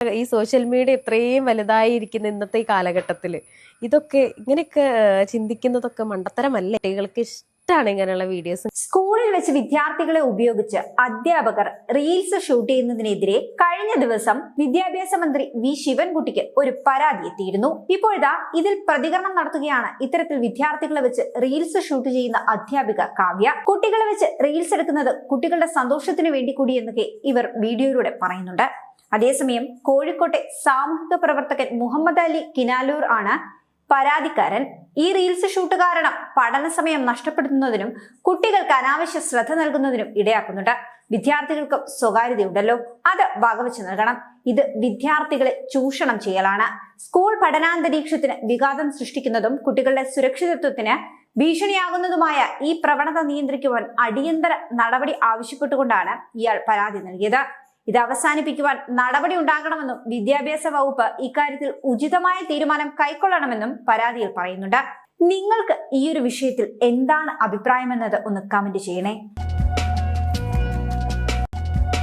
ഈ social media ഇത്രയും വലുതായിരിക്കുന്ന ഇന്നത്തെ ഈ കാലഘട്ടത്തിൽ ഇതൊക്കെ ഇങ്ങനെയൊക്കെ ചിന്തിക്കുന്നതൊക്കെ മണ്ടത്തരമല്ലേ? കുട്ടികൾക്ക് ഇഷ്ടമാണ് ഇങ്ങനെയുള്ള വീഡിയോസ് സ്കൂളിൽ വെച്ച് വിദ്യാർത്ഥികളെ ഉപയോഗിച്ച് അധ്യാപകർ റീൽസ് ഷൂട്ട് ചെയ്യുന്നതിനെതിരെ കഴിഞ്ഞ ദിവസം വിദ്യാഭ്യാസ മന്ത്രി വി ശിവൻകുട്ടിക്ക് ഒരു പരാതി എത്തിയിരുന്നു. ഇപ്പോഴതാ ഇതിൽ പ്രതികരണം നടത്തുകയാണ് ഇത്തരത്തിൽ വിദ്യാർത്ഥികളെ വെച്ച് റീൽസ് ഷൂട്ട് ചെയ്യുന്ന അധ്യാപിക കാവ്യ. കുട്ടികളെ വെച്ച് റീൽസ് എടുക്കുന്നത് കുട്ടികളുടെ സന്തോഷത്തിന് വേണ്ടി കൂടി എന്നൊക്കെ ഇവർ വീഡിയോയിലൂടെ പറയുന്നുണ്ട്. അതേസമയം കോഴിക്കോട്ടെ സാമൂഹിക പ്രവർത്തകൻ മുഹമ്മദ് അലി കിനാലൂർ ആണ് പരാതിക്കാരൻ ഈ റീൽസ് ഷൂട്ട് കാരണം പഠന സമയം നഷ്ടപ്പെടുത്തുന്നതിനും കുട്ടികൾക്ക് അനാവശ്യ ശ്രദ്ധ നൽകുന്നതിനും ഇടയാക്കുന്നുണ്ട്. വിദ്യാർത്ഥികൾക്ക് സ്വകാര്യതയുണ്ടല്ലോ. അത് വകവെച്ച് നൽകണം. ഇത് വിദ്യാർത്ഥികളെ ചൂഷണം ചെയ്യലാണ്. സ്കൂൾ പഠനാന്തരീക്ഷത്തിന് വിഘാതം സൃഷ്ടിക്കുന്നതും കുട്ടികളുടെ സുരക്ഷിതത്വത്തിന് ഭീഷണിയാകുന്നതുമായ ഈ പ്രവണത നിയന്ത്രിക്കുവാൻ അടിയന്തര നടപടി ആവശ്യപ്പെട്ടുകൊണ്ടാണ് ഇയാൾ പരാതി നൽകിയത്. ഇത് അവസാനിപ്പിക്കുവാൻ നടപടി ഉണ്ടാകണമെന്നും വിദ്യാഭ്യാസ വകുപ്പ് ഇക്കാര്യത്തിൽ ഉചിതമായ തീരുമാനം കൈക്കൊള്ളണമെന്നും പരാതിയിൽ പറയുന്നുണ്ട്. നിങ്ങൾക്ക് ഈ ഒരു വിഷയത്തിൽ എന്താണ് അഭിപ്രായമെന്നത് ഒന്ന് കമന്റ് ചെയ്യണേ.